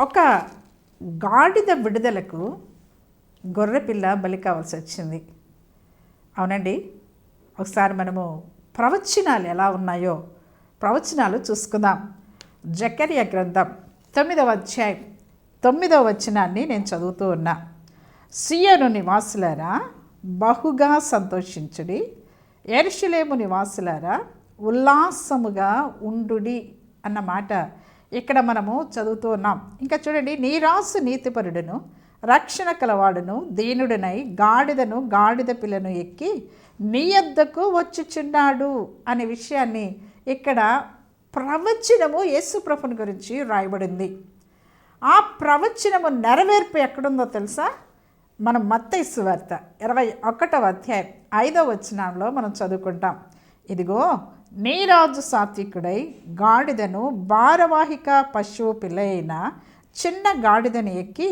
ఒక గాడిద విడుదలకు గొర్రెపిల్ల బలి కావాల్సి వచ్చింది. అవునండి? ఒకసారి మనము ప్రవచనాలు ఎలా ఉన్నాయో ప్రవచనాలు చూసుకుందాం. జకర్య గ్రంథం తొమ్మిదవ అధ్యాయం తొమ్మిదవ వచనాన్ని నేను చదువుతూ ఉన్నా. సియను నివాసులారా బహుగా సంతోషించుడి. ఎరుషులేము నివాసులారా ఉల్లాసముగా ఉండుడి అన్న మాట ఇక్కడ మనము చదువుతూ ఉన్నాం. ఇంకా చూడండి నీరాసు నీతిపరుడును రక్షణ కలవాడును దీనుడనై గాడిదను గాడిద పిల్లను ఎక్కి నీ యొద్దకు వచ్చుచున్నాడు అనే విషయాన్ని ఇక్కడ ప్రవచనము యేసుప్రభుని గురించి రాయబడింది. ఆ ప్రవచనము నెరవేర్పు ఎక్కడుందో తెలుసా? మనం మత్తైసు వార్త ఇరవై ఒకటవ అధ్యాయం ఐదవ వచనంలో మనం చదువుకుంటాం. ఇదిగో నీరాజు సాత్వికుడై గాడిదను భారవాహిక పశువు పిల్ల అయిన చిన్న గాడిదను ఎక్కి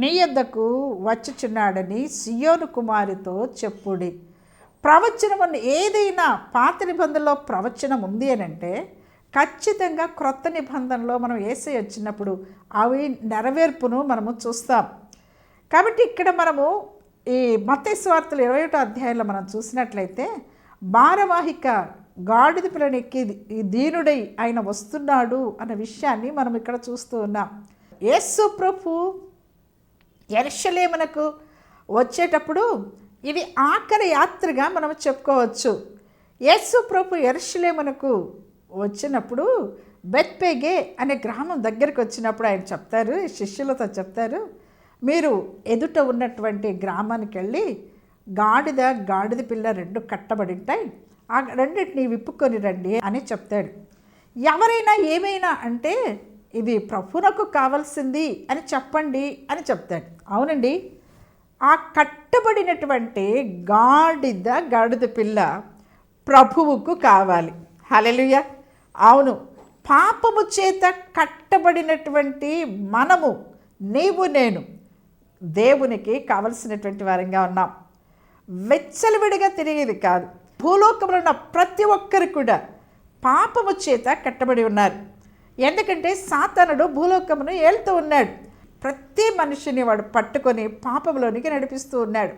నీ యొద్దకు వచ్చుచున్నాడని సియోను కుమారితో చెప్పుడి. ప్రవచనం ఏదైనా పాత నిబంధనలో ప్రవచనం ఉంది అని అంటే ఖచ్చితంగా క్రొత్త నిబంధనలో మనం ఏసై వచ్చినప్పుడు అవి నెరవేర్పును మనము చూస్తాం. కాబట్టి ఇక్కడ మనము ఈ మతేశ్వార్తలు ఇరవై ఒకటో అధ్యాయంలో మనం చూసినట్లయితే భారవాహిక గాడిద పిల్లని ఎక్కి ఈ దీనుడై ఆయన వస్తున్నాడు అన్న విషయాన్ని మనం ఇక్కడ చూస్తూ ఉన్నాం. యేసు ప్రభు ఎర్షలేమునకు వచ్చేటప్పుడు ఇది ఆఖరి యాత్రగా మనం చెప్పుకోవచ్చు. యేసు ప్రభు ఎర్షలేమునకు వచ్చినప్పుడు బెత్పేగే అనే గ్రామం దగ్గరికి వచ్చినప్పుడు ఆయన చెప్తారు శిష్యులతో చెప్తారు మీరు ఎదుట ఉన్నటువంటి గ్రామానికి వెళ్ళి గాడిద గాడిద పిల్ల రెండు కట్టబడి ఉంటాయి ఆ రెండింటిని విప్పుకొని రండి అని చెప్తాడు. ఎవరైనా ఏమైనా అంటే ఇది ప్రభునకు కావాల్సింది అని చెప్పండి అని చెప్తాడు. అవునండి. ఆ కట్టబడినటువంటి గాడిద గాడిద పిల్ల ప్రభువుకు కావాలి. హలలుయ అవును. పాపము చేత కట్టబడినటువంటి మనము నీవు నేను దేవునికి కావలసినటువంటి వారంగా ఉన్నాం. వెచ్చలవిడిగా తిరిగేది కాదు. భూలోకంలో ఉన్న ప్రతి ఒక్కరు కూడా పాపము చేత కట్టబడి ఉన్నారు. ఎందుకంటే సాతానుడు భూలోకమును ఏళ్తూ ఉన్నాడు. ప్రతి మనిషిని వాడు పట్టుకొని పాపంలోనికి నడిపిస్తూ ఉన్నాడు.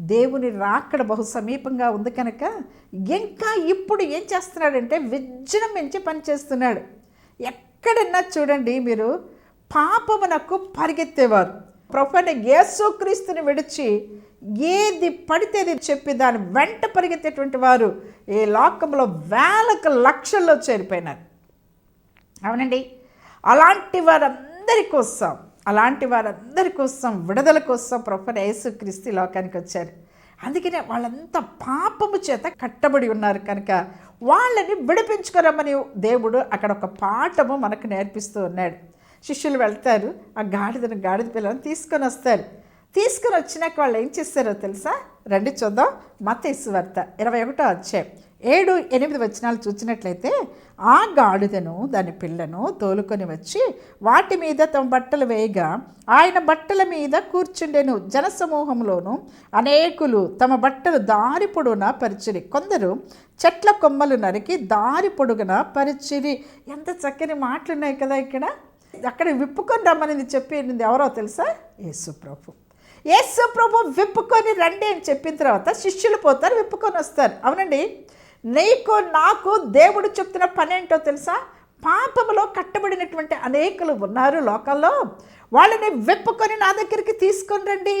దేవుని రాకడ బహు సమీపంగా ఉంది కనుక ఇంకా ఇప్పుడు ఏం చేస్తున్నాడంటే విజృంభించి పనిచేస్తున్నాడు ఎక్కడన్నా చూడండి మీరు పాపమునకు పరిగెత్తేవారు. ప్రొఫెన్ యేసుక్రీస్తుని విడిచి ఏది పడితే అది చెప్పి దాని వెంట పరిగెత్తేటువంటి వారు ఈ లోకంలో వేలకు లక్షల్లో చేరిపోయినారు. అవునండి. అలాంటి వారందరి కోసం అలాంటి వారందరి కోసం విడుదల కోసం ప్రొఫెసర్ యేసుక్రీస్తు లోకానికి వచ్చారు. అందుకనే వాళ్ళంతా పాపము చేత కట్టబడి ఉన్నారు కనుక వాళ్ళని విడిపించుకోరమ్మని దేవుడు అక్కడ ఒక పాఠము మనకు నేర్పిస్తూ ఉన్నాడు. శిష్యులు వెళ్తారు ఆ గాడిదను గాడిద పిల్లని తీసుకొని వస్తారు. తీసుకుని వచ్చినాక వాళ్ళు ఏం చేస్తారో తెలుసా? రండి చూద్దాం. మత వార్త ఇరవై ఒకటో అధ్యాయం. ఏడు ఎనిమిది వచనాలు చూసినట్లయితే ఆ గాడిదను దాని పిల్లను తోలుకొని వచ్చి వాటి మీద తమ బట్టలు వేయగా ఆయన బట్టల మీద కూర్చుండెను. జనసమూహంలోను అనేకులు తమ బట్టలు దారి పొడుగున పరిచిరి. కొందరు చెట్ల కొమ్మలు నరికి దారి పొడుగున పరిచిరి. ఎంత చక్కని మాటలు ఉన్నాయి కదా ఇక్కడ. అక్కడ విప్పుకొని రమ్మని చెప్పింది ఎవరో తెలుసా? యేసు ప్రభు. యేసు ప్రభు విప్పుకొని రండి అని చెప్పిన తర్వాత శిష్యులు పోతారు విప్పుకొని వస్తారు. అవునండి? నీకు నాకు దేవుడు చెప్తున్న పని ఏంటో తెలుసా? పాపములో కట్టబడినటువంటి అనేకులు ఉన్నారు లోకల్లో వాళ్ళని విప్పుకొని నా దగ్గరికి తీసుకొని రండి.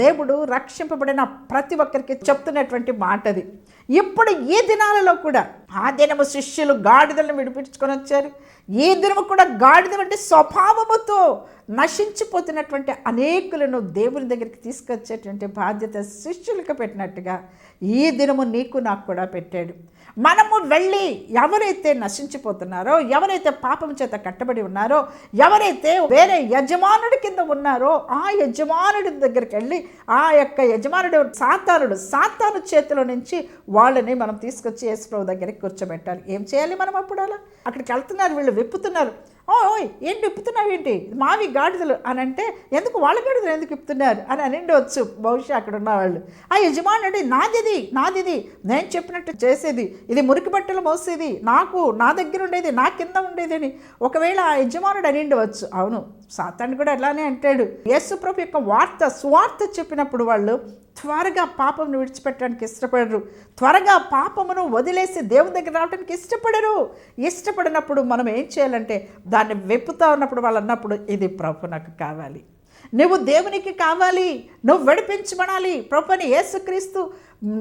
దేవుడు రక్షింపబడిన ప్రతి ఒక్కరికి చెప్తున్నటువంటి మాట అది ఇప్పుడు ఈ దినాలలో కూడా ఆ దినము శిష్యులు గాడిదలను విడిపించుకొని వచ్చారు. ఈ దినము కూడా గాడిద వంటి స్వభావముతో నశించిపోతున్నటువంటి అనేకులను దేవుని దగ్గరికి తీసుకొచ్చేటువంటి బాధ్యత శిష్యులకు పెట్టినట్టుగా ఈ దినము నీకు నాకు కూడా పెట్టాడు. మనము వెళ్ళి ఎవరైతే నశించిపోతున్నారో ఎవరైతే పాపం చేత కట్టబడి ఉన్నారో ఎవరైతే వేరే యజమానుడి కింద ఉన్నారో ఆ యజమానుడి దగ్గరికి వెళ్ళి ఆ యొక్క యజమానుడు సాతానుడు సాతాను చేతిలో నుంచి వాళ్ళని మనం తీసుకొచ్చి యేసుప్రభు దగ్గరికి కూర్చోబెట్టాలి. ఏం చేయాలి మనం అప్పుడు అలా? అక్కడికి వెళ్తున్నారు వీళ్ళు విప్పుతున్నారు. ఓ ఓయ్ ఏంటి ఇప్పుతున్నావు ఏంటి? మావి గాడిదలు అని అంటే ఎందుకు వాళ్ళ గాడిదలు ఎందుకు ఇప్పుతున్నారు అని అని ఉండవచ్చు బహుశా అక్కడ ఉన్నవాళ్ళు. ఆ యజమానుడు నాదిది నాదిది నేను చెప్పినట్టు చేసేది. ఇది మురికి బట్టలు మోసేది. నాకు నా దగ్గర ఉండేది నా కింద ఉండేది అని. ఒకవేళ ఆ యజమానుడు అని ఉండవచ్చు అవును సాతాన్ని కూడా అలానే అంటాడు. యేసుప్రభు యొక్క వార్త స్వార్థ చెప్పినప్పుడు వాళ్ళు త్వరగా పాపమును విడిచిపెట్టడానికి ఇష్టపడరు. త్వరగా పాపమును వదిలేసి దేవుని దగ్గర రావడానికి ఇష్టపడరు. ఇష్టపడినప్పుడు మనం ఏం చేయాలంటే దాన్ని వెప్పుతా ఉన్నప్పుడు వాళ్ళు అన్నప్పుడు ఇది ప్రభు నాకు కావాలి. నువ్వు దేవునికి కావాలి. నువ్వు విడిపించబడాలి ప్రభుని యేసుక్రీస్తు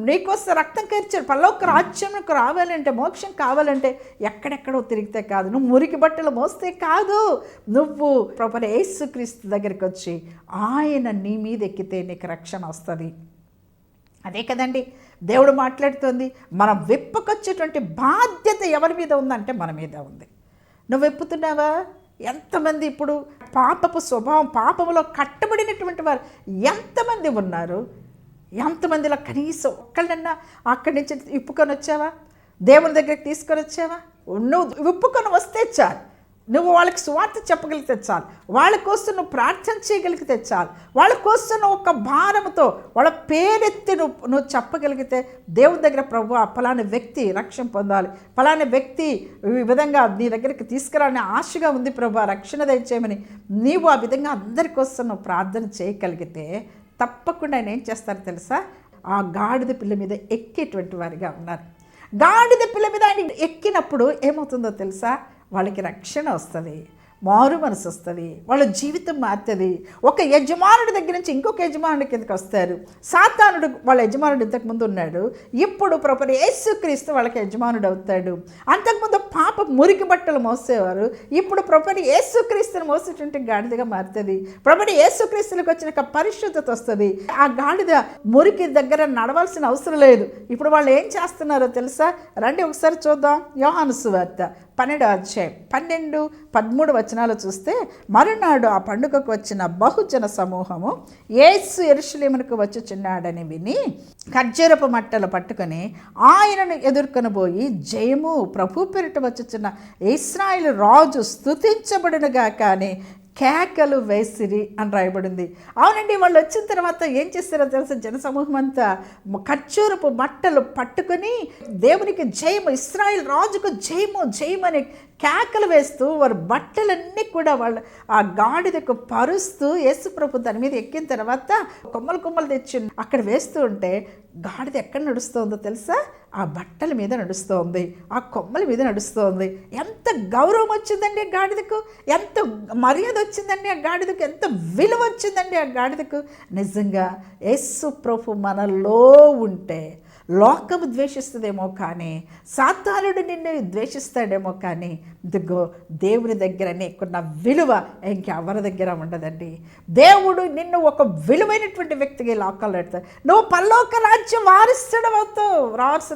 నీకోసం రక్తం కరిచారు పల్లొక్క రాజ్యంకు రావాలంటే మోక్షం కావాలంటే ఎక్కడెక్కడో తిరిగితే కాదు. నువ్వు మురికి బట్టలు మోస్తే కాదు. నువ్వు ప్రభుని యేసుక్రీస్తు దగ్గరికి వచ్చి ఆయన నీ మీద ఎక్కితే నీకు రక్షణ వస్తుంది. అదే కదండి దేవుడు మాట్లాడుతుంది. మనం విప్పుకొచ్చేటువంటి బాధ్యత ఎవరి మీద ఉందంటే మన మీద ఉంది. నువ్వు ఎప్పుతున్నావా ఎంతమంది ఇప్పుడు పాపపు స్వభావం పాపములో కట్టబడినటువంటి వారు ఎంతమంది ఉన్నారు? ఎంతమందిలో కనీసం ఒక్కళ్ళన్నా అక్కడి నుంచి ఇప్పుకొని వచ్చావా? దేవుని దగ్గరికి తీసుకొని వచ్చావా? నువ్వు విప్పుకొని వస్తే చాలు. నువ్వు వాళ్ళకి స్వార్థ చెప్పగలిగితే చాలు. వాళ్ళ కోసం నువ్వు ప్రార్థన చేయగలిగితే చాలు. వాళ్ళ కోసం నువ్వు ఒక భారంతో వాళ్ళ పేరెత్తి నువ్వు నువ్వు చెప్పగలిగితే దేవుని దగ్గర ప్రభు ఆ ఫలాని వ్యక్తి రక్షణ పొందాలి. ఫలాని వ్యక్తి ఈ విధంగా నీ దగ్గరికి తీసుకురాని ఆశగా ఉంది ప్రభు రక్షణ దయచేయమని నీవు ఆ విధంగా అందరి కోసం నువ్వు ప్రార్థన చేయగలిగితే తప్పకుండా ఆయన ఏం చేస్తారు తెలుసా? ఆ గాడిద పిల్ల మీద ఎక్కేటువంటి వారిగా ఉన్నారు. గాడిద పిల్ల మీద ఆయన ఎక్కినప్పుడు ఏమవుతుందో తెలుసా? వాళ్ళకి రక్షణ వస్తుంది. మారు మనసు వస్తుంది వాళ్ళ జీవితం మారుతుంది. ఒక యజమానుడి దగ్గర నుంచి ఇంకొక యజమానుడి కిందకి వస్తారు. సాతానుడు వాళ్ళ యజమానుడు ఇంతకుముందు ఉన్నాడు. ఇప్పుడు ప్రొపర్ యేసుక్రీస్తు వాళ్ళకి యజమానుడు అవుతాడు. అంతకుముందు పాప మురికి బట్టలు మోసేవారు. ఇప్పుడు ప్రొపర్ యేసుక్రీస్తుని మోసేటువంటి గాడిదగా మారుతుంది. ప్రొపర్ యేసుక్రీస్తులకు వచ్చిన ఒక పరిశుద్ధత వస్తుంది. ఆ గాడిద మురికి దగ్గర నడవాల్సిన అవసరం లేదు. ఇప్పుడు వాళ్ళు ఏం చేస్తున్నారో తెలుసా? రండి ఒకసారి చూద్దాం. యోహాను సువార్త పన్నెండు అధ్యాయం. పన్నెండు పదమూడు వచనాలు చూస్తే మరునాడు ఆ పండుగకు వచ్చిన బహుజన సమూహము ఏసు ఎరుషులేమునకు వచ్చుచున్నాడని విని ఖర్జూరపు మట్టలు పట్టుకొని ఆయనను ఎదుర్కొని పోయి జయము ప్రభు పెరట వచ్చుచున్న ఇస్రాయిల్ రాజు స్థుతించబడినగా కానీ కేకలు వేసిరి అని రాయబడింది. అవునండి వాళ్ళు వచ్చిన తర్వాత ఏం చేస్తారో తెలుసా? జనసమూహం అంతా ఖర్చూరపు మట్టలు పట్టుకొని దేవునికి జయము ఇస్రాయిల్ రాజుకు జయము జయమని కేకలు వేస్తూ వారు బట్టలన్నీ కూడా వాళ్ళు ఆ గాడిదకు పరుస్తూ యేసుప్రభు దాని మీద ఎక్కిన తర్వాత కొమ్మలు కొమ్మలు తెచ్చి అక్కడ వేస్తూ ఉంటే గాడిద ఎక్కడ నడుస్తోందో తెలుసా? ఆ బట్టల మీద నడుస్తోంది ఆ కొమ్మల మీద నడుస్తోంది. ఎంత గౌరవం వచ్చిందండి ఆ గాడిదకు? ఎంత మర్యాద వచ్చిందండి ఆ గాడిదకు? ఎంత విలువ వచ్చిందండి ఆ గాడిదకు? నిజంగా యేసు ప్రభు మనలో ఉంటే లోకము ద్వేషిస్తుందేమో కానీ సాతానుడు నిన్ను ద్వేషిస్తాడేమో కానీ ఇదిగో దేవుని దగ్గర నీకున్న విలువ ఇంకెవరి దగ్గర ఉండదండి. దేవుడు నిన్ను ఒక విలువైనటువంటి వ్యక్తిగా లోకాలు పెడతాడు నువ్వు పరలోక రాజ్యం వారిస్తడం అవుతావు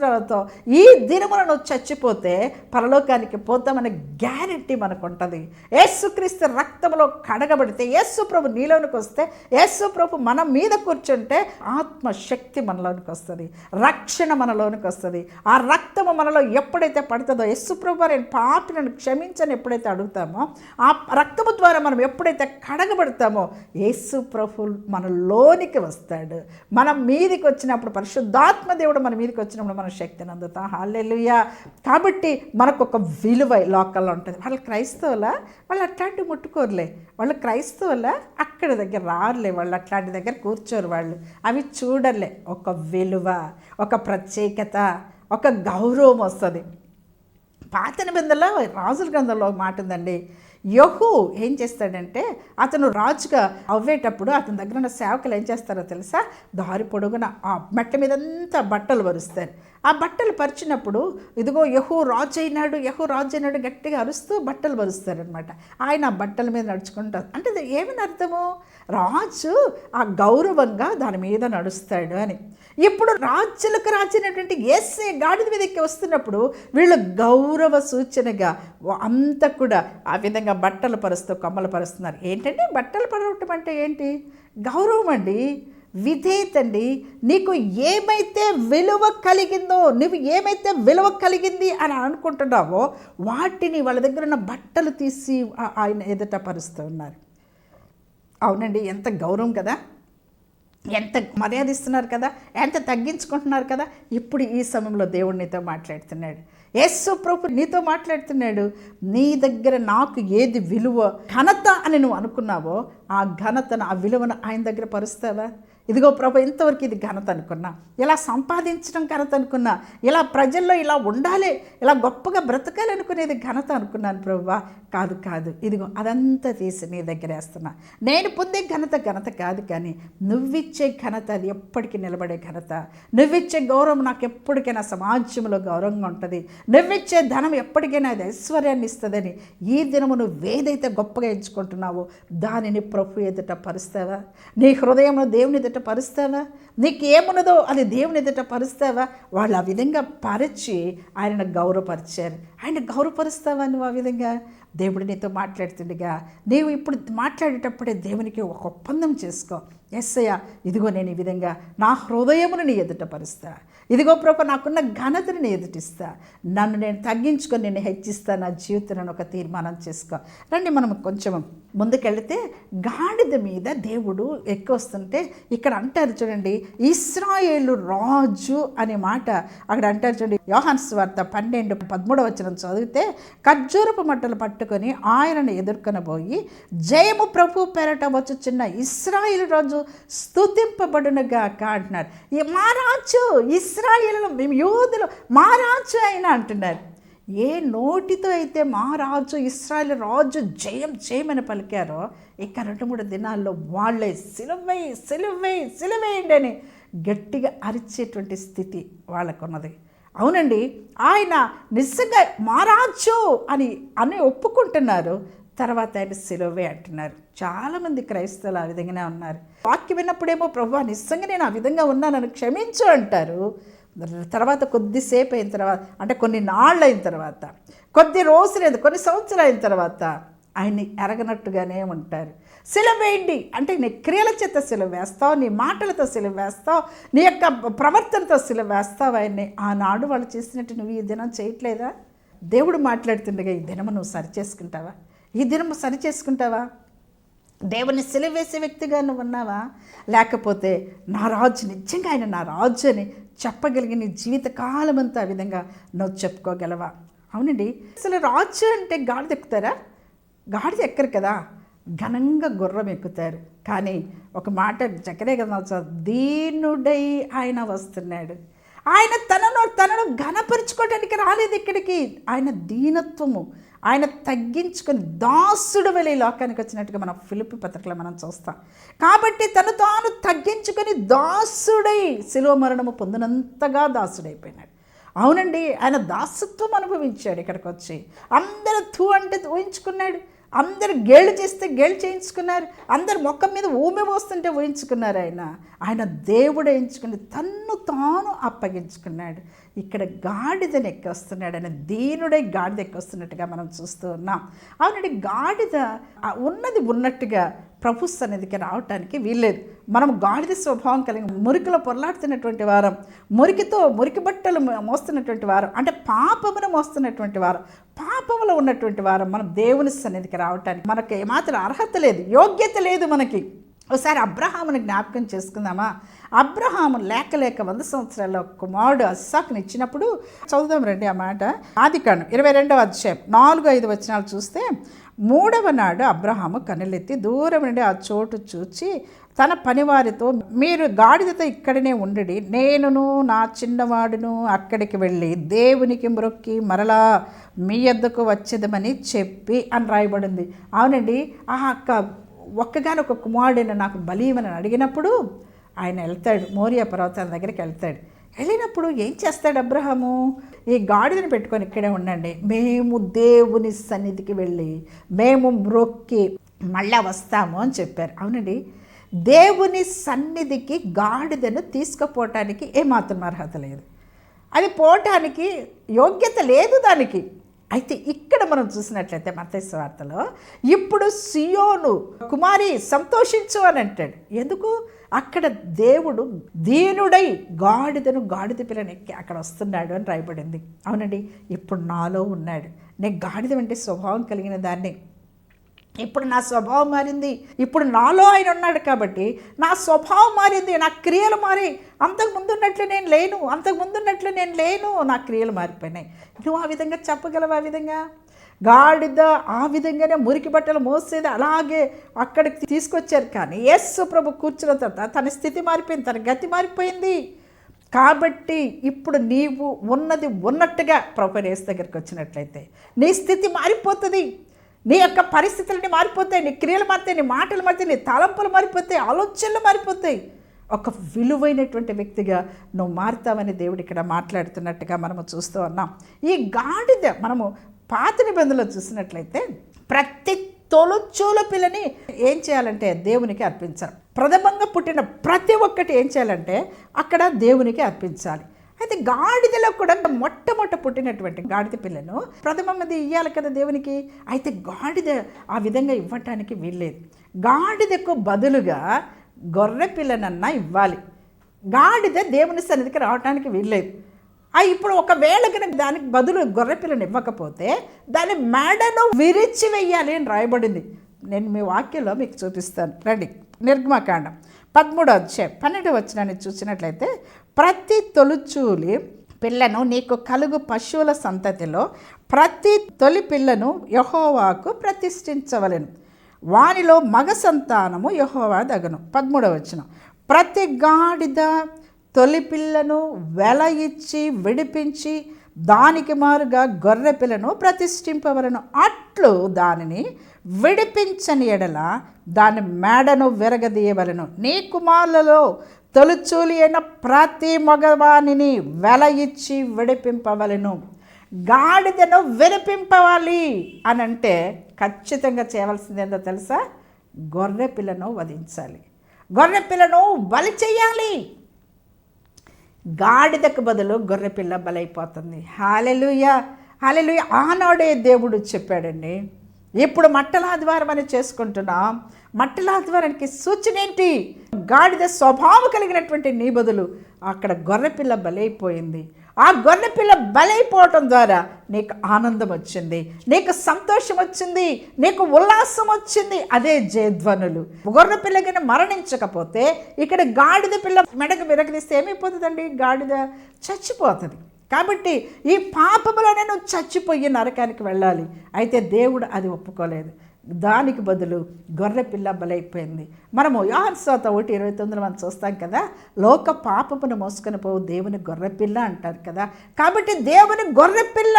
అవుతావు ఈ దినమున నువ్వు చచ్చిపోతే పరలోకానికి పోతామనే గ్యారెంటీ మనకు ఉంటుంది యేసుక్రీస్తు రక్తంలో కడగబడితే యేసు ప్రభు నీలోనికి వస్తే యేసు ప్రభు మన మీద కూర్చుంటే ఆత్మశక్తి మనలోనికి వస్తుంది. రక్షణ మనలోనికి వస్తుంది. ఆ రక్తము మనలో ఎప్పుడైతే పడుతుందో యస్సుప్రభు నేను పాపినను క్షమించని ఎప్పుడైతే అడుగుతామో ఆ రక్తము ద్వారా మనం ఎప్పుడైతే కడగబడతామో యేసు ప్రభు మనలోనికి వస్తాడు. మనం మీదికి వచ్చినప్పుడు పరిశుద్ధాత్మ దేవుడు మన మీదకి వచ్చినప్పుడు మన శక్తిని అందుతాం. హాలెలుయా కాబట్టి మనకు ఒక విలువ లోకల్లో ఉంటుంది. వాళ్ళు క్రైస్తవుల? వాళ్ళు అట్లాంటివి ముట్టుకోరులే. వాళ్ళు క్రైస్తవుల? అక్కడ దగ్గర రారులే. వాళ్ళు అట్లాంటి దగ్గర కూర్చోరు వాళ్ళు. అవి చూడలే ఒక విలువ ఒక ప్రత్యేకత ఒక గౌరవం వస్తుంది. పాత నిబంధనలో రాజుల గ్రంథంలో ఒక మాట ఉందండి. యహు ఏం చేస్తాడంటే అతను రాజుగా అవ్వేటప్పుడు అతని దగ్గర ఉన్న సేవకులు ఏం చేస్తారో తెలుసా? దారి పొడుగున ఆ మెట్ల మీదంతా బట్టలు పరుస్తారు ఆ బట్టలు పరిచినప్పుడు ఇదిగో యహు రాజు అయినాడు యహు రాజు అయినాడు గట్టిగా అరుస్తూ బట్టలు పరుస్తారనమాట ఆయన ఆ బట్టల మీద నడుచుకుంటారు అంటే ఏమని అర్థము? రాజు ఆ గౌరవంగా దాని మీద నడుస్తాడు అని. ఇప్పుడు రాజులకు రాజైనటువంటి ఎస్ఏ గాడిద మీద వస్తున్నప్పుడు వీళ్ళు గౌరవ సూచనగా అంతా కూడా ఆ విధంగా బట్టలు పరుస్తూ కమ్మలు పరుస్తున్నారు. ఏంటంటే బట్టలు పడవటం అంటే ఏంటి? గౌరవం అండి విధేయత అండి. నీకు ఏమైతే విలువ కలిగిందో నువ్వు ఏమైతే విలువ కలిగింది అని అనుకుంటున్నావో వాటిని వాళ్ళ దగ్గర ఉన్న బట్టలు తీసి ఆయన ఎదుట పరుస్తూ ఉన్నారు. అవునండి ఎంత గౌరవం కదా. ఎంత మర్యాద ఇస్తున్నారు కదా. ఎంత తగ్గించుకుంటున్నారు కదా. ఇప్పుడు ఈ సమయంలో దేవుడు నీతో మాట్లాడుతున్నాడు. యేసు ప్రభు నీతో మాట్లాడుతున్నాడు. నీ దగ్గర నాకు ఏది విలువ ఘనత అని నువ్వు అనుకున్నావో ఆ ఘనతను ఆ విలువను ఆయన దగ్గర పరుస్తావా? ఇదిగో ప్రభు ఇంతవరకు ఇది ఘనత అనుకున్నా. ఇలా సంపాదించడం ఘనత అనుకున్నా. ఇలా ప్రజల్లో ఇలా ఉండాలి ఇలా గొప్పగా బ్రతకాలి అనుకునేది ఘనత అనుకున్నాను ప్రభువా కాదు కాదు. ఇదిగో అదంతా తీసి నీ దగ్గర వేస్తున్నా. నేను పొందే ఘనత ఘనత కాదు కానీ నువ్విచ్చే ఘనత అది ఎప్పటికీ నిలబడే ఘనత. నువ్విచ్చే గౌరవం నాకు ఎప్పటికైనా సమాజంలో గౌరవంగా ఉంటుంది. నువ్విచ్చే ధనం ఎప్పటికైనా అది ఐశ్వర్యాన్ని ఇస్తుందని ఈ దినము నువ్వు ఏదైతే గొప్పగా ఎంచుకుంటున్నావో దానిని ప్రభు ఎదుట పరుస్తావా? నీ హృదయంలో దేవుని ఎదుట పరుస్తావా? నీకు ఏమున్నదో అది దేవుని ఎదుట పరుస్తావా? వాళ్ళు ఆ విధంగా పరిచి ఆయన గౌరవపరిచారు. ఆయన గౌరవపరుస్తావా నువ్వు ఆ విధంగా? దేవుడు నీతో మాట్లాడుతుండగా నీవు ఇప్పుడు మాట్లాడేటప్పుడే దేవునికి ఒక ఒప్పందం చేసుకో. ఎస్సయ్య ఇదిగో నేను ఈ విధంగా నా హృదయమును నీ ఎదుట పరుస్తా. ఇదిగో ప్రభు నాకున్న ఘనతను నేను ఎదుటిస్తా. నన్ను నేను తగ్గించుకొని నేను హెచ్చిస్తా నా జీవితాన్ని ఒక తీర్మానం చేసుకో. రండి మనం కొంచెం ముందుకెళ్తే గాడిద మీద దేవుడు ఎక్కువ వస్తుంటే ఇక్కడ అంటారు చూడండి ఇస్రాయేలు రాజు అనే మాట అక్కడ అంటారు చూడండి. యోహాన్స్ వార్త పన్నెండు పదమూడవ వచ్చిన చదివితే ఖర్జూరపు మట్టలు పట్టుకొని ఆయనను ఎదుర్కొనబోయి జయము ప్రభు పేరట వచ్చుచున్న ఇస్రాయేల్ రాజు స్తుతింపబడునుగాక అంటున్నారు. మా రాజు ఇస్రాయేలు మేము యోధులు మా రాజు అయినా అంటున్నారు. ఏ నోటితో అయితే మా రాజు ఇస్రాయల్ రాజు జయం జయమని పలికారో ఇక రెండు మూడు దినాల్లో వాళ్ళే సిలువై సిలువై సిలువేయండి అని గట్టిగా అరిచేటువంటి స్థితి వాళ్ళకున్నది. అవునండి ఆయన నిజంగా మా రాజు అని అని ఒప్పుకుంటున్నారు తర్వాత ఆయన సిలువే అంటున్నారు. చాలామంది క్రైస్తవులు ఆ విధంగానే ఉన్నారు. వాక్యం విన్నప్పుడేమో ప్రభు నిజంగా నేను ఆ విధంగా ఉన్నానని క్షమించు అంటారు. తర్వాత కొద్దిసేపు అయిన తర్వాత అంటే కొన్ని నాళ్ళు అయిన తర్వాత కొద్ది రోజులేదు కొన్ని సంవత్సరాలు అయిన తర్వాత ఆయన్ని ఎరగనట్టుగానే ఉంటారు. సిలవేయండి. అంటే నీ క్రియల చేత సిలువ వేస్తావు నీ మాటలతో సిలువ వేస్తావు నీ యొక్క ప్రవర్తనతో సిలువ వేస్తావు ఆయన్ని. ఆనాడు వాళ్ళు చేసినట్టు నువ్వు ఈ దినం చేయట్లేదా? దేవుడు మాట్లాడుతుండగా ఈ దినము నువ్వు సరి చేసుకుంటావా ఈ దినము సరి చేసుకుంటావా దేవుని సెలవేసే వ్యక్తిగా నువ్వు ఉన్నావా? లేకపోతే నా రాజు నిజంగా ఆయన నా రాజు అని చెప్పగలిగిన జీవితకాలం అంతా ఆ విధంగా నువ్వు చెప్పుకోగలవా? అవునండి. అసలు రాజు అంటే గాడిద ఎక్కుతారా? గాడిద ఎక్కరు కదా? ఘనంగా గుర్రం ఎక్కుతారు. కానీ ఒక మాట చక్కరే కదా దీనుడై ఆయన వస్తున్నాడు. ఆయన తనను తనను ఘనపరుచుకోవడానికి రాలేదు ఇక్కడికి. ఆయన దీనత్వము. ఆయన తగ్గించుకొని దాసుడు వెళ్ళి లోకానికి వచ్చినట్టుగా మనం ఫిలిపి పత్రికలో మనం చూస్తాం. కాబట్టి తను తాను తగ్గించుకొని దాసుడై శిలువ మరణము పొందినంతగా దాసుడైపోయినాడు. అవునండి ఆయన దాసత్వం అనుభవించాడు ఇక్కడికి వచ్చి. అందరూ థూ అంటే ఊహించుకున్నాడు. అందరు గేళ్ళు చేస్తే గేళ్ళు చేయించుకున్నారు. అందరు మొక్క మీద ఊమె పోస్తుంటే ఊహించుకున్నారు ఆయన. ఆయన దేవుడు ఎంచుకుని తన్ను తాను అప్పగించుకున్నాడు. ఇక్కడ గాడిదని ఎక్కొస్తున్నాడు. ఆయన దీనుడే గాడిద ఎక్కొస్తున్నట్టుగా మనం చూస్తూ ఉన్నాం. అవునండి గాడిద ఉన్నది ఉన్నట్టుగా ప్రభు సన్నిధికి రావటానికి వీల్లేదు. మనం గాడిద స్వభావం కలిగి మురికిలో పొరలాడుతున్నటువంటి వారం మురికితో మురికి బట్టలు మోస్తున్నటువంటి వారం అంటే పాపమును మోస్తున్నటువంటి వారం పాపములో ఉన్నటువంటి వారం మనం దేవుని సన్నిధికి రావటానికి మనకు ఏమాత్రం అర్హత లేదు యోగ్యత లేదు మనకి. ఒకసారి అబ్రహాముని జ్ఞాపకం చేసుకుందామా? అబ్రహాము లేక లేక వంద సంవత్సరాల కుమారుడు అస్సాకుని ఇచ్చినప్పుడు చదువుదాం రండి ఆ మాట. ఆది కాను ఇరవై రెండవ అధ్యాయం నాలుగు ఐదు వచనాలు చూస్తే మూడవ నాడు అబ్రహాము కనులెత్తి దూరం నుండి ఆ చోటు చూచి తన పనివారితో మీరు గాడిదతో ఇక్కడనే ఉండడి. నేనును నా చిన్నవాడును అక్కడికి వెళ్ళి దేవునికి మ్రొక్కి మరలా మీ ఎద్దకు వచ్చేదమని చెప్పి అని రాయబడింది. అవునండి ఆ అక్క ఒక్కగానొక కుమారుడైన నాకు బలీమని అడిగినప్పుడు ఆయన వెళ్తాడు మోరియా పర్వతాల దగ్గరికి వెళ్తాడు వెళ్ళినప్పుడు ఏం చేస్తాడు అబ్రహము? ఈ గాడిదని పెట్టుకొని ఇక్కడే ఉండండి. మేము దేవుని సన్నిధికి వెళ్ళి మేము మ్రొక్కి మళ్ళా వస్తాము అని చెప్పారు. అవునండి. దేవుని సన్నిధికి గాడిదను తీసుకుపోవటానికి ఏమాత్రం అర్హత లేదు. అది పోవటానికి యోగ్యత లేదు దానికి. అయితే ఇక్కడ మనం చూసినట్లయితే మతేశ్వ వార్తలో ఇప్పుడు సియోను కుమారి సంతోషించు అని అంటాడు. ఎందుకు? అక్కడ దేవుడు దీనుడై గాడిదను గాడిద పిల్లనెక్కి అక్కడ వస్తున్నాడు అని రాయబడింది. అవునండి ఇప్పుడు నాలో ఉన్నాడు. నేను గాడిద అంటే స్వభావం కలిగిన దాన్ని ఇప్పుడు నా స్వభావం మారింది. ఇప్పుడు నాలో ఆయన ఉన్నాడు కాబట్టి నా స్వభావం మారింది నా క్రియలు మారి అంతకు ముందున్నట్లు నేను లేను అంతకు ముందున్నట్లు నేను లేను నా క్రియలు మారిపోయినాయి. నువ్వు ఆ విధంగా చెప్పగలవు ఆ విధంగా? గాడిద ఆ విధంగానే మురికి బట్టలు మోసేది అలాగే అక్కడికి తీసుకొచ్చారు కానీ యేసు ప్రభు కూర్చున్న తర్వాత తన స్థితి మారిపోయింది తన గతి మారిపోయింది. కాబట్టి ఇప్పుడు నీవు ఉన్నది ఉన్నట్టుగా ప్రభు నేస్ దగ్గరికి వచ్చినట్లయితే నీ స్థితి మారిపోతుంది. నీ యొక్క పరిస్థితులన్నీ మారిపోతాయి నీ క్రియలు మారితాయి నీ మాటలు మారితాయి నీ తలంపులు మారిపోతాయి ఆలోచనలు మారిపోతాయి. ఒక విలువైనటువంటి వ్యక్తిగా నువ్వు మారుతావని దేవుడు ఇక్కడ మాట్లాడుతున్నట్టుగా మనము చూస్తూ ఉన్నాం. ఈ గాడిద మనము పాత నిబంధనలో చూసినట్లయితే ప్రతి తొలచూల పిల్లని ఏం చేయాలంటే దేవునికి అర్పించాలి. ప్రథమంగా పుట్టిన ప్రతి ఒక్కటి ఏం చేయాలంటే అక్కడ దేవునికి అర్పించాలి. అయితే గాడిదలో కూడా మొట్టమొట్ట పుట్టినటువంటి గాడిద పిల్లను ప్రథమది ఇవ్వాలి కదా దేవునికి. అయితే గాడిద ఆ విధంగా ఇవ్వటానికి వీల్లేదు. గాడిదకు బదులుగా గొర్రె పిల్లనన్నా ఇవ్వాలి. గాడిద దేవుని సన్నిధికి రావడానికి వీల్లేదు. ఆ ఇప్పుడు ఒకవేళ కనుక దానికి బదులు గొర్రె పిల్లని ఇవ్వకపోతే దాని మెడను విరిచి వెయ్యాలి అని రాయబడింది. నేను మీ వాక్యంలో మీకు చూపిస్తాను. రండి. నిర్గమకాండం. పదమూడో అధ్యాయం పన్నెండు వచ్చినాన్ని చూసినట్లయితే ప్రతి తొలుచూలి పిల్లను నీకు కలుగు పశువుల సంతతిలో ప్రతి తొలి పిల్లను యహోవాకు ప్రతిష్ఠించవలను. వానిలో మగ సంతానము యహోవా దగను. పదమూడవ వచ్చిన ప్రతి గాడిద తొలి పిల్లను వెల ఇచ్చి విడిపించి దానికి మారుగా గొర్రె పిల్లను ప్రతిష్ఠింపవలను. అట్లు దానిని విడిపించని ఎడల దాని మేడను విరగదీయవలను. నీ కుమారులలో తొలిచూలి అయిన ప్రతి మగవానిని వెల ఇచ్చి విడిపింపవలను. గాడిదను విడిపింపవాలి అని అంటే ఖచ్చితంగా చేయవలసింది ఏందో తెలుసా? గొర్రె పిల్లను వధించాలి. గొర్రె పిల్లను బలి చేయాలి గాడిదకు బదులు గొర్రెపిల్ల బలైపోతుంది. హాలెలుయ! హాలెలుయ! ఆనాడే దేవుడు చెప్పాడండి ఇప్పుడు మట్టలాదివారం అని చేసుకుంటున్నాం. మట్టలాదివారానికి సూచన ఏంటి? గాడిద స్వభావం కలిగినటువంటి నీ బదులు అక్కడ గొర్రెపిల్ల బలైపోయింది. ఆ గొర్రెపిల్ల బలైపోవటం ద్వారా నీకు ఆనందం వచ్చింది. నీకు సంతోషం వచ్చింది. నీకు ఉల్లాసం వచ్చింది. అదే జయధ్వనులు. గొర్రెపిల్ల కానీ మరణించకపోతే ఇక్కడ గాడిద పిల్ల మెడకు విరగలిస్తే ఏమైపోతుందండి? గాడిద చచ్చిపోతుంది. కాబట్టి ఈ పాపములో నేను చచ్చిపోయి నరకానికి వెళ్ళాలి. అయితే దేవుడు అది ఒప్పుకోలేదు. దానికి బదులు గొర్రె పిల్ల బలైపోయింది. మనము యోహన్ శ్రోత ఒకటి ఇరవై తొమ్మిది మనం చూస్తాం కదా లోక పాపమును మోసుకొని పోవు దేవుని గొర్రె పిల్ల అంటారు కదా. కాబట్టి దేవుని గొర్రె పిల్ల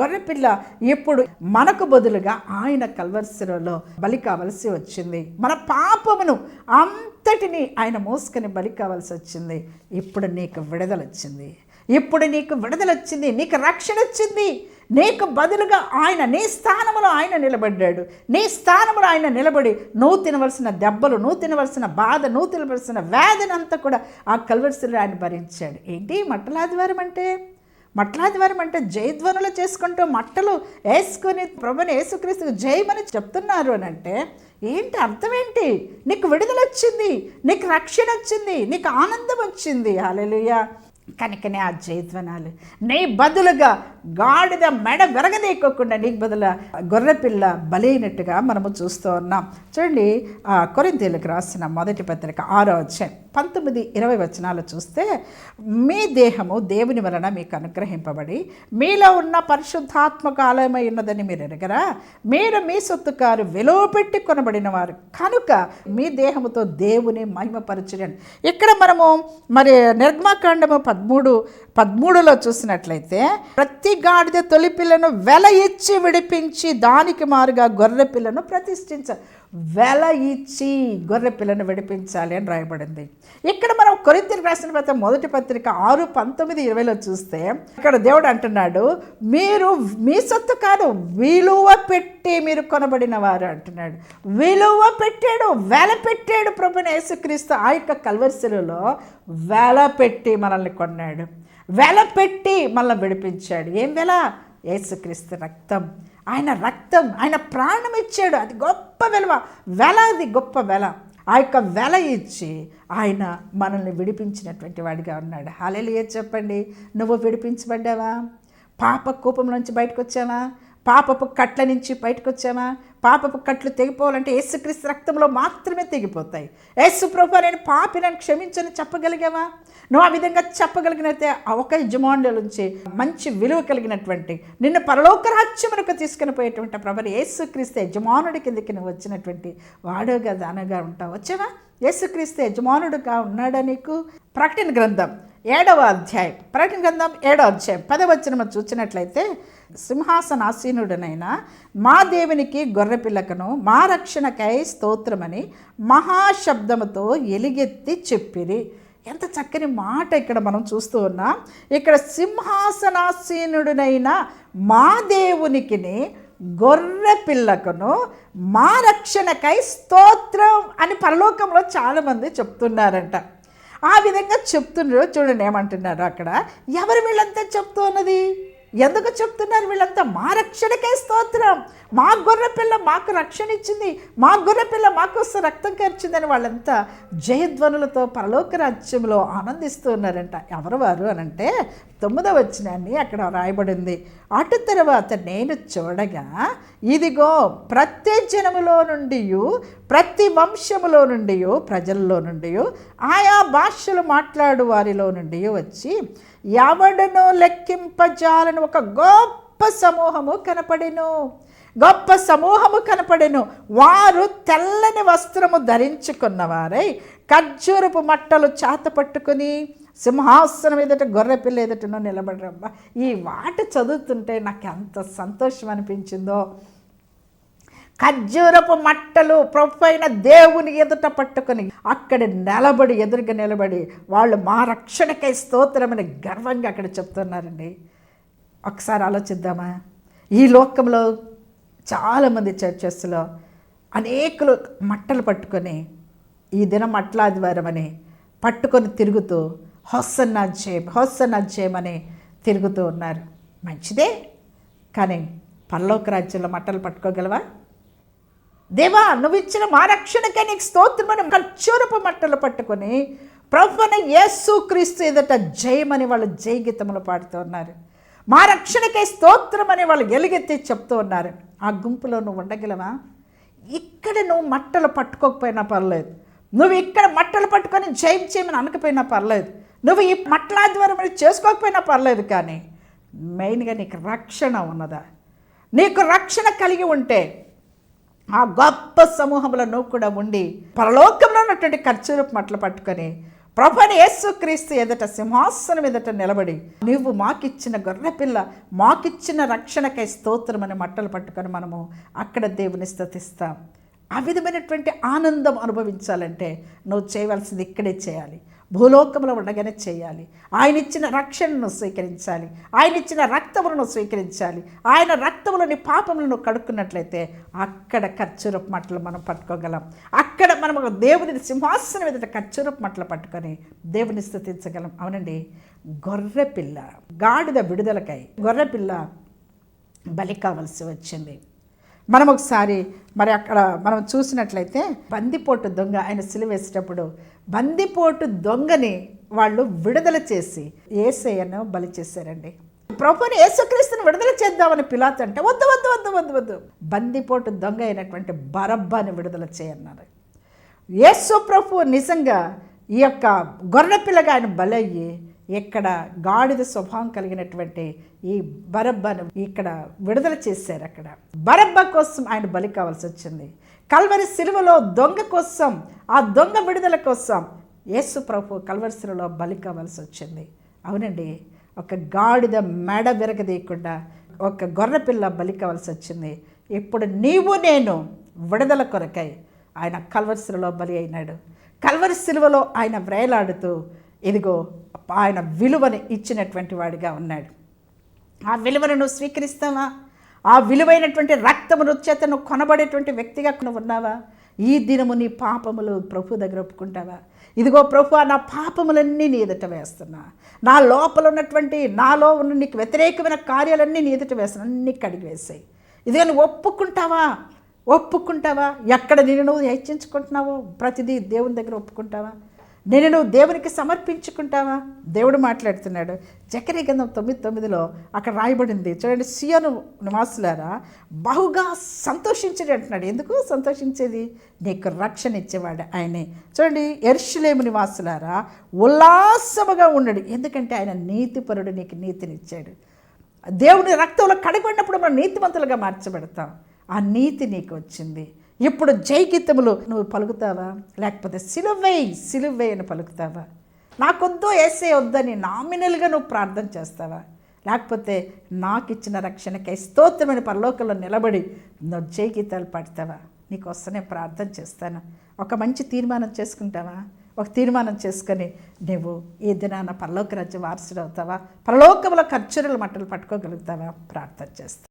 గొర్రె పిల్ల ఇప్పుడు మనకు బదులుగా ఆయన కల్వర్సిలో బలి కావలసి వచ్చింది. మన పాపమును అంతటిని ఆయన మోసుకొని బలి కావాల్సి వచ్చింది. ఇప్పుడు నీకు విడుదల వచ్చింది. ఇప్పుడు నీకు విడుదల వచ్చింది నీకు రక్షణ వచ్చింది నీకు బదులుగా ఆయన నీ స్థానంలో ఆయన నిలబడ్డాడు. నీ స్థానంలో ఆయన నిలబడి నువ్వు తినవలసిన దెబ్బలు నువ్వు తినవలసిన బాధ నువ్వు తినవలసిన వ్యాధినంతా కూడా ఆ కల్వర్సిలో ఆయన భరించాడు. ఏంటి? మట్టలాదివారం అంటే? మట్లాదివారం అంటే జయధ్వనులు చేసుకుంటూ మట్టలు వేసుకొని ప్రభుని యేసుక్రీస్తు జయమని చెప్తున్నారు అని అంటే ఏంటి అర్థం ఏంటి? నీకు విడుదల వచ్చింది నీకు రక్షణ వచ్చింది నీకు ఆనందం వచ్చింది. హాలెలుయా కనుకనే ఆ జయధ్వనాలు నీ బదులుగా గాడిద మెడ విరగదీయకోకుండా నీకు బదులు గొర్రెపిల్ల బలైనట్టుగా మనము చూస్తూ ఉన్నాం. చూడండి ఆ కొరింతీలకు రాసిన మొదటి పత్రిక ఆరో అధ్యాయం పంతొమ్మిది ఇరవై వచనాలు చూస్తే మీ దేహము దేవుని వలన మీకు అనుగ్రహింపబడి మీలో ఉన్న పరిశుద్ధాత్మక ఆలయమై ఉన్నదని మీరు ఎరగరా? మీరు మీ సొత్తుకారు విలువ పెట్టి కొనబడిన వారు కనుక మీ దేహముతో దేవుని మహిమపరచడం ఇక్కడ మనము మరి నిర్మాకాండము పదమూడు పదమూడులో చూసినట్లయితే ప్రతి గాడిద తొలి పిల్లను వెల ఇచ్చి విడిపించి దానికి మారుగా గొర్రె పిల్లను ప్రతిష్ఠించాలి వెల ఇచ్చి గొర్రె పిల్లను విడిపించాలి అని రాయబడింది. ఇక్కడ మనం కొరింతలకు రాసిన పత్రిక మొదటి పత్రిక ఆరు పంతొమ్మిది ఇరవైలో చూస్తే ఇక్కడ దేవుడు అంటున్నాడు మీరు మీ సొత్తు కాదు విలువ పెట్టి మీరు కొనబడిన వారు అంటున్నాడు. విలువ పెట్టాడు వెల పెట్టాడు ప్రభుని యేసుక్రీస్తు ఆ యొక్క కల్వరిశిలలో వెల పెట్టి మనల్ని కొన్నాడు. వెల పెట్టి మళ్ళీ విడిపించాడు. ఏం వెల? యేసుక్రీస్తు రక్తం. ఆయన రక్తం ఆయన ప్రాణం ఇచ్చాడు. అది గొప్ప విలువ. వెల అది గొప్ప వెల. ఆ యొక్క వెల ఇచ్చి ఆయన మనల్ని విడిపించినటువంటి వాడిగా ఉన్నాడు. హాలేలియే చెప్పండి. నువ్వు విడిపించబడ్డావా? పాప కూపం నుంచి బయటకు వచ్చావా పాపపు కట్ల నుంచి బయటకు వచ్చావా పాపపు కట్లు తెగిపోవాలంటే యేసుక్రీస్తు రక్తంలో మాత్రమే తెగిపోతాయి. యేసు ప్రభు నేను పాపి నన్ను క్షమించని చెప్పగలిగావా? నువ్వు ఆ విధంగా చెప్పగలిగినైతే ఒక యజమానుల నుంచి మంచి విలువ కలిగినటువంటి నిన్ను పరలోక రాజ్యమునకు తీసుకుని పోయేటువంటి ప్రభు యేసుక్రీస్తు యజమానుడి కిందకి నువ్వు వచ్చినటువంటి వాడుగా దానగా ఉంటావు. వచ్చావా? యేసుక్రీస్తు యజమానుడుగా ఉన్నాడా నీకు? ప్రకటన గ్రంథం ఏడవ అధ్యాయం. ప్రకటన గ్రంథం ఏడవ అధ్యాయం. పదవచ్చిన చూసినట్లయితే సింహాసనాసీనుడనైన మా దేవునికి గొర్రెపిల్లకను మా రక్షణకై స్తోత్రమని మహాశబ్దముతో ఎలిగెత్తి చెప్పిరి. ఎంత చక్కని మాట ఇక్కడ మనం చూస్తూ ఉన్నాం. ఇక్కడ సింహాసనాసీనుడునైన మా దేవునికిని గొర్రె పిల్లకును మా రక్షణకై స్తోత్రం అని పరలోకంలో చాలామంది చెప్తున్నారంట. ఆ విధంగా చెప్తున్నారు. చూడండి ఏమంటున్నారు అక్కడ. ఎవరు వీళ్ళంతా చెప్తూ ఉన్నది ఎందుకు చెప్తున్నారు వీళ్ళంతా? మా రక్షణకే స్తోత్రం. మా గొర్రె పిల్ల మాకు రక్షణ ఇచ్చింది. మా గొర్రె పిల్ల మాకోసం రక్తం కరిచిందని వాళ్ళంతా జయధ్వనులతో పరలోక రాజ్యంలో ఆనందిస్తూ ఉన్నారంట. ఎవరు వారు అని అంటే తొమ్మిదవ వచ్చినాన్ని అక్కడ రాయబడింది. అటు తర్వాత నేను చూడగా ఇదిగో ప్రతి జనములో నుండి ప్రతి వంశములో నుండి ప్రజల్లో నుండి ఆయా భాషలు మాట్లాడు వారిలో నుండి వచ్చి ఎవడను లెక్కింపజాలని ఒక గొప్ప సమూహము కనపడెను. గొప్ప సమూహము కనపడెను. వారు తెల్లని వస్త్రము ధరించుకున్నవారై ఖర్జూరపు మట్టలు చేత పట్టుకుని సింహాసనం ఎదుట గొర్రెపిల్ల ఎదుటనో నిలబడరమ్మా ఈ వాట చదువుతుంటే నాకు ఎంత సంతోషం అనిపించిందో ఖర్జూరపు మట్టలు ప్రొఫైన దేవుని ఎదుట పట్టుకొని అక్కడ నిలబడి ఎదురుగా నిలబడి వాళ్ళు మా రక్షణకై స్తోత్రమని గర్వంగా అక్కడ చెప్తున్నారండి. ఒకసారి ఆలోచిద్దామా? ఈ లోకంలో చాలామంది చర్చెస్లో అనేకులు మట్టలు పట్టుకొని ఈ దినం మట్లాదివారం అని పట్టుకొని తిరుగుతూ హొస్సన్న జేమ్ హొస్సన్న జేమ్ అని తిరుగుతూ ఉన్నారు. మంచిదే కానీ పల్లోక రాజ్యంలో మట్టలు పట్టుకోగలవా? దేవా నువ్వు ఇచ్చిన మా రక్షణకే నీకు స్తోత్రమని ఖర్చూరపు మట్టలు పట్టుకొని ప్రభుని యేసు క్రీస్తు ఎదుట జయమని వాళ్ళు జయ గీతములు పాడుతూ ఉన్నారు. మా రక్షణకే స్తోత్రం అని వాళ్ళు ఎలుగెత్తి చెప్తూ ఉన్నారు. ఆ గుంపులో నువ్వు ఉండగలవా? ఇక్కడ నువ్వు మట్టలు పట్టుకోకపోయినా పర్లేదు. నువ్వు ఇక్కడ మట్టలు పట్టుకొని జయం చేయమని అనకపోయినా పర్లేదు. నువ్వు ఈ మట్టలాధ్వర్యం చేసుకోకపోయినా పర్లేదు కానీ మెయిన్గా నీకు రక్షణ ఉన్నదా? నీకు రక్షణ కలిగి ఉంటే ఆ గొప్ప సమూహంలో నువ్వు కూడా ఉండి పరలోకంలో ఉన్నటువంటి ఖర్చురపు మట్లు పట్టుకొని ప్రభుని యేసుక్రీస్తు ఎదుట సింహాసనం ఎదుట నిలబడి నువ్వు మాకిచ్చిన గొర్రెపిల్ల మాకిచ్చిన రక్షణకై స్తోత్రమని మట్టలు పట్టుకొని మనము అక్కడ దేవుని స్థుతిస్తాం. ఆ విధమైనటువంటి ఆనందం అనుభవించాలంటే నువ్వు చేయవలసింది ఇక్కడే చేయాలి. భూలోకంలో ఉండగానే చేయాలి. ఆయన ఇచ్చిన రక్షణను స్వీకరించాలి. ఆయన ఇచ్చిన రక్తములను స్వీకరించాలి. ఆయన రక్తములని పాపములను కడుక్కున్నట్లయితే అక్కడ ఖర్చురపు మట్టలు మనం పట్టుకోగలం. అక్కడ మనం ఒక దేవుని సింహాసనం ఎదుట ఖర్చురపు మట్టలు పట్టుకొని దేవుని స్థుతించగలం. అవునండి? గొర్రెపిల్ల గాడిద విడుదలకై గొర్రెపిల్ల బలి కావలసి వచ్చింది. మనం ఒకసారి మరి అక్కడ మనం చూసినట్లయితే బందిపోటు దొంగ ఆయన సిలివేసేటప్పుడు బందిపోటు దొంగని వాళ్ళు విడుదల చేసి ఏసయ్యను బలి చేశారండి. ప్రభుని యేసుక్రీస్తుని విడుదల చేద్దామని పిలాత్ అంటే వద్దు వద్దు వద్దు వద్దు వద్దు. బందిపోటు దొంగ అయినటువంటి బరబ్బాని విడుదల చేయన్నారు. యేసు ప్రభు నిజంగా ఈ యొక్క గొర్రెపిల్లగా ఆయన బలయ్యి ఇక్కడ గాడిద స్వభావం కలిగినటువంటి ఈ బరబ్బను ఇక్కడ విడుదల చేశారు అక్కడ. బరబ్బ కోసం ఆయన బలి కావాల్సి వచ్చింది. కల్వరి సిలువలో దొంగ కోసం ఆ దొంగ విడుదల కోసం యేసు ప్రభు కల్వరి సిలువలో బలి కావాల్సి వచ్చింది. అవునండి ఒక గాడిద మెడ విరగదీయకుండా ఒక గొర్రెపిల్ల బలి కావాల్సి వచ్చింది. ఇప్పుడు నీవు నేను విడుదల కొరకై ఆయన కల్వరి సిలువలో బలి అయినాడు. కల్వరి సిలువలో ఆయన వ్రేలాడుతూ ఇదిగో ఆయన విలువని ఇచ్చినటువంటి వాడిగా ఉన్నాడు. ఆ విలువను నువ్వు స్వీకరిస్తావా? ఆ విలువైనటువంటి రక్తము చేత కొనబడేటువంటి వ్యక్తిగా ఉన్నావా? ఈ దినము నీ పాపములు ప్రభు దగ్గర ఒప్పుకుంటావా? ఇదిగో ప్రభు నా పాపములన్నీ నీ ఎదుట వేస్తున్నా. నా లోపల ఉన్నటువంటి నాలో ఉన్న నీకు వ్యతిరేకమైన కార్యాలన్నీ నీ ఎదుట వేస్తున్నా. అన్ని కడిగి వేసాయి. ఇదిగో నువ్వు ఒప్పుకుంటావా? ఒప్పుకుంటావా? ఎక్కడ నేను నువ్వు హెచ్చించుకుంటున్నావో? ప్రతిదీ దేవుని దగ్గర ఒప్పుకుంటావా? నేను నువ్వు దేవునికి సమర్పించుకుంటావా? దేవుడు మాట్లాడుతున్నాడు. జకరీ గంధం తొమ్మిది తొమ్మిదిలో అక్కడ రాయబడింది. చూడండి సియోను నివాసులారా బహుగా సంతోషించడు అంటున్నాడు. ఎందుకు సంతోషించేది? నీకు రక్షణ ఇచ్చేవాడు ఆయనే. చూడండి ఎర్షులేము నివాసులారా ఉల్లాసముగా ఉన్నాడు. ఎందుకంటే ఆయన నీతిపరుడు నీకు నీతినిచ్చాడు. దేవుని రక్తంలో కడగొన్నప్పుడు మనం నీతివంతులుగా మార్చబడతాం. ఆ నీతి నీకు వచ్చింది. ఇప్పుడు జైగీతములు నువ్వు పలుకుతావా? లేకపోతే సిలువై సిలువై అని పలుకుతావా? నాకొద్దు ఏసే వద్దని నామినల్గా నువ్వు ప్రార్థన చేస్తావా? లేకపోతే నాకు ఇచ్చిన రక్షణకై స్తోత్రమైన పరలోకంలో నిలబడి నువ్వు జైగీతాలు పాడతావా? నీకోసం ప్రార్థన చేస్తాను. ఒక మంచి తీర్మానం చేసుకుంటావా? ఒక తీర్మానం చేసుకొని నువ్వు ఈ దినాన పరలోక రాజ్య వారసుడు అవుతావా పరలోకంలో ఖర్చుల మట్టలు పట్టుకోగలుగుతావా? ప్రార్థన చేస్తా